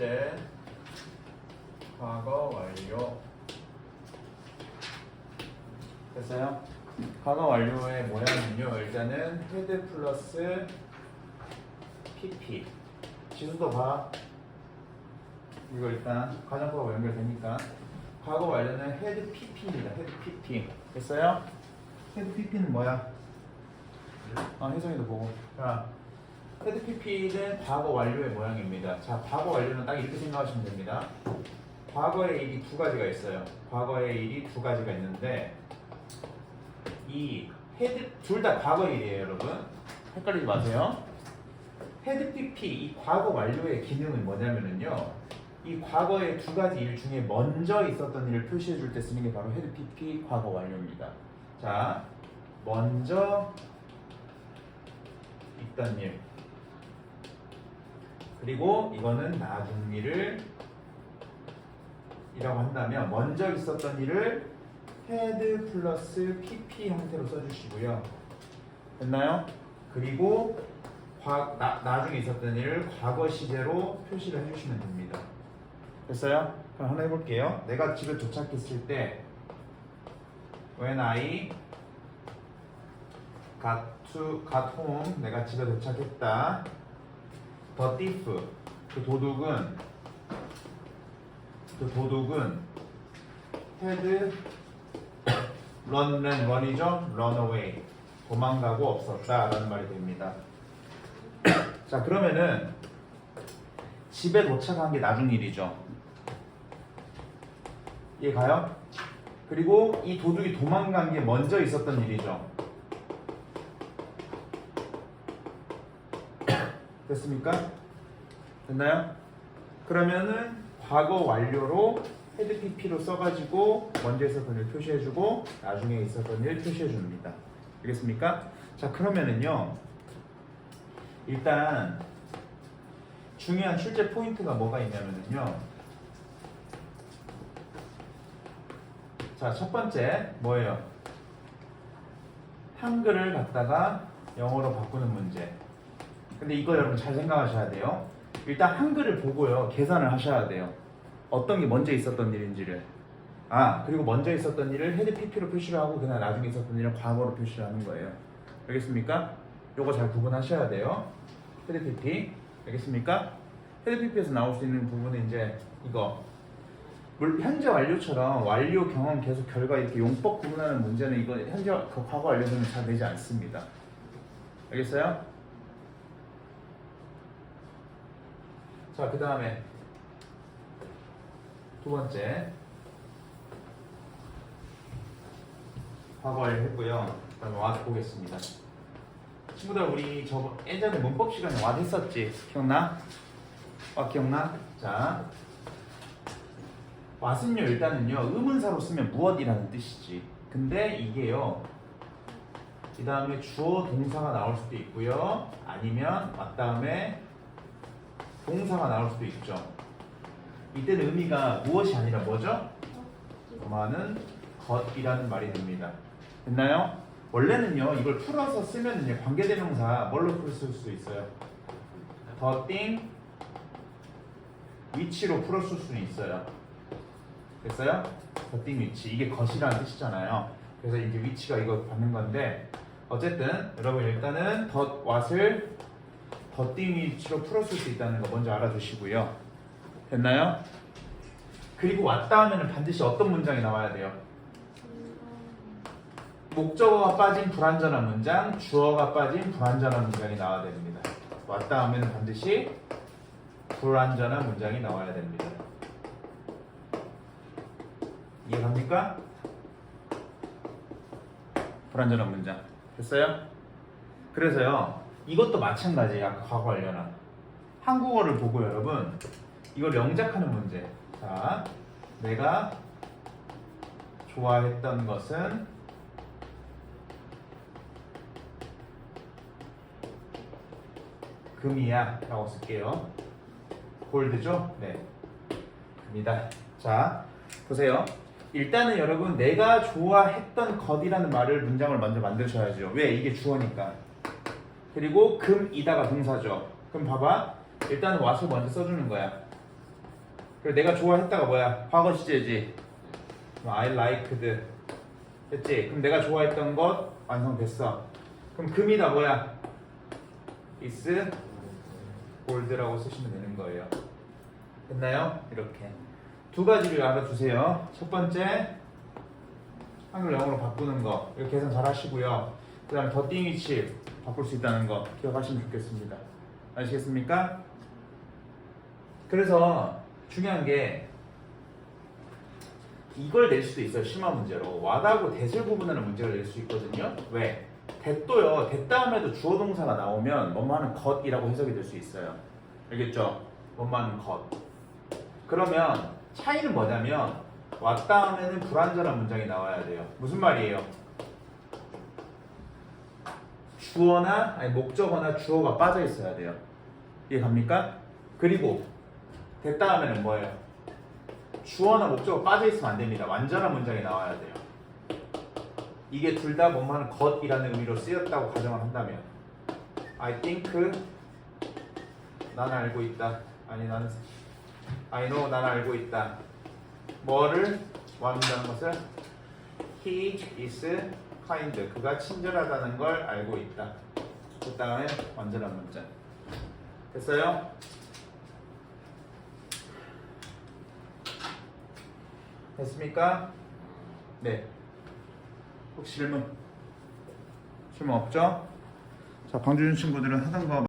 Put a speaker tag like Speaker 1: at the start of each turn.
Speaker 1: 번째 과거 완료. 됐어요? 과거 완료의 모양은요 일단은 헤드 플러스 pp 지수도 봐. 이거 일단 과정법과 연결되니까. 과거 완료는 헤드 pp입니다. 헤드 pp 됐어요? 헤드 pp는 뭐야? 아 혜성이도 보고. 자 헤드 PP는 과거 완료의 모양입니다. 자, 과거 완료는 딱 이렇게 생각하시면 됩니다. 과거의 일이 두 가지가 있어요. 과거의 일이 두 가지가 있는데 이 헤드 둘 다 과거 일이에요, 여러분. 헷갈리지 마세요. 헤드 PP 이 과거 완료의 기능은 뭐냐면은요. 이 과거의 두 가지 일 중에 먼저 있었던 일을 표시해 줄 때 쓰는 게 바로 헤드 PP 과거 완료입니다. 자, 먼저 있던 일. 그리고 이거는 나중 일을 이라고 한다면 먼저 있었던 일을 헤드 플러스 pp 형태로 써주시고요. 됐나요? 그리고 과, 나, 나중에 있었던 일을 과거 시제로 표시를 해주시면 됩니다. 됐어요? 그럼 하나 해볼게요. 내가 집에 도착했을 때 when I got to got home 내가 집에 도착했다. The thief 그 도둑은 그 도둑은 had run ran run이죠 run away 도망가고 없었다라는 말이 됩니다. 자 그러면은 집에 도착한 게 나중 일이죠. 이해 가요? 그리고 이 도둑이 도망간 게 먼저 있었던 일이죠. 됐습니까? 됐나요? 그러면은 과거 완료로 헤드 PP로 써가지고 먼저 있었던 일 표시해주고 나중에 있었던 일 표시해줍니다. 알겠습니까? 자 그러면은요 일단 중요한 출제 포인트가 뭐가 있냐면은요 자 첫 번째 뭐예요? 한글을 갖다가 영어로 바꾸는 문제 근데 이거 여러분 잘 생각하셔야 돼요. 일단 한글을 보고요. 계산을 하셔야 돼요. 어떤 게 먼저 있었던 일인지를. 아, 그리고 먼저 있었던 일을 헤드 PP로 표시를 하고 그다음 나중에 있었던 일을 과거로 표시를 하는 거예요. 알겠습니까? 요거 잘 구분하셔야 돼요. 헤드 PP. 알겠습니까? 헤드 PP에서 나올 수 있는 부분은 이제 이거. 물 현재 완료처럼 완료 경험 계속 결과 이렇게 용법 구분하는 문제는 이거 현재 그 과거 완료는 잘 되지 않습니다. 알겠어요? 자, 그 다음에 두 번째 과거 완료 했고요. 그다음에 와드 보겠습니다. 친구들 우리 저 예전에 문법 시간에 와드 했었지? 기억나? 와 기억나? 자, 왓은요 일단은요 의문사로 쓰면 무엇이라는 뜻이지. 근데 이게요. 그 다음에 주어 동사가 나올 수도 있고요. 아니면 왔 다음에 동사가 나올 수도 있죠. 이때는 의미가 무엇이 아니라 뭐죠? 많은 것이라는 말이 됩니다. 됐나요? 원래는요 이걸 풀어서 쓰면은요 관계대명사 뭘로 풀었을 수 있어요? the thing 위치로 풀었을 수는 있어요. 됐어요? the thing 위치 이게 것이라는 뜻이잖아요. 그래서 이제 위치가 이거 받는 건데 어쨌든 여러분 일단은 the what을 더띵 위치로 풀었을 수 있다는 거 먼저 알아두시고요. 됐나요? 그리고 왔다 하면 반드시 어떤 문장이 나와야 돼요? 목적어가 빠진 불완전한 문장, 주어가 빠진 불완전한 문장이 나와야 됩니다. 왔다 하면 반드시 불완전한 문장이 나와야 됩니다. 이해갑니까? 불완전한 문장. 됐어요? 그래서요. 이것도 마찬가지예요. 아까 과거 관련한. 한국어를 보고 여러분 이걸 영작하는 문제. 자, 내가 좋아했던 것은 금이야 라고 쓸게요. 골드죠? 네. 금이다. 자, 보세요. 일단은 여러분 내가 좋아했던 것이라는 말을 문장을 먼저 만드셔야죠. 왜? 이게 주어니까. 그리고 금이다가 동사죠. 그럼 봐봐. 일단은 왓을 먼저 써주는 거야. 그리고 내가 좋아했다가 뭐야? 과거 시제지. 뭐 I liked. 됐지? 그럼 내가 좋아했던 것 완성됐어. 그럼 금이다 뭐야? is gold라고 쓰시면 되는 거예요. 됐나요? 이렇게 두 가지를 알아두세요. 첫 번째 한글 영어로 바꾸는 거 이거 계산 잘 하시고요. 그 다음에 더 띵 위치 바꿀 수 있다는 거 기억하시면 좋겠습니다. 아시겠습니까? 그래서 중요한 게 이걸 낼 수도 있어요. 심화 문제로 와다고 대을 구분하는 문제를 낼 수 있거든요. 왜? 대도요. 대 다음에도 주어 동사가 나오면 뭐뭐하는 것이라고 해석이 될 수 있어요. 알겠죠? 뭐뭐하는 것. 그러면 차이는 뭐냐면 왔 다음에는 불완전한 문장이 나와야 돼요. 무슨 말이에요? 주어나 아니 목적어나 주어가 빠져 있어야 돼요. 이해 갑니까? 그리고 대 다음에는 뭐예요? 주어나 목적어 빠져 있으면 안 됩니다. 완전한 문장이 나와야 돼요. 이게 둘 다 뭐뭐하는 것이라는 의미로 쓰였다고 가정을 한다면 I think 나는 알고 있다. 아니 나는 I know 나는 알고 있다. 뭐를 원한다는 것을 He is kind. 그가 친절하다는 걸 알고 있다. 그 다음에 완전한 문장. 됐어요? 됐습니까? 네. 혹시 질문? 질문 없죠? 자, 방주준 친구들은 하던 거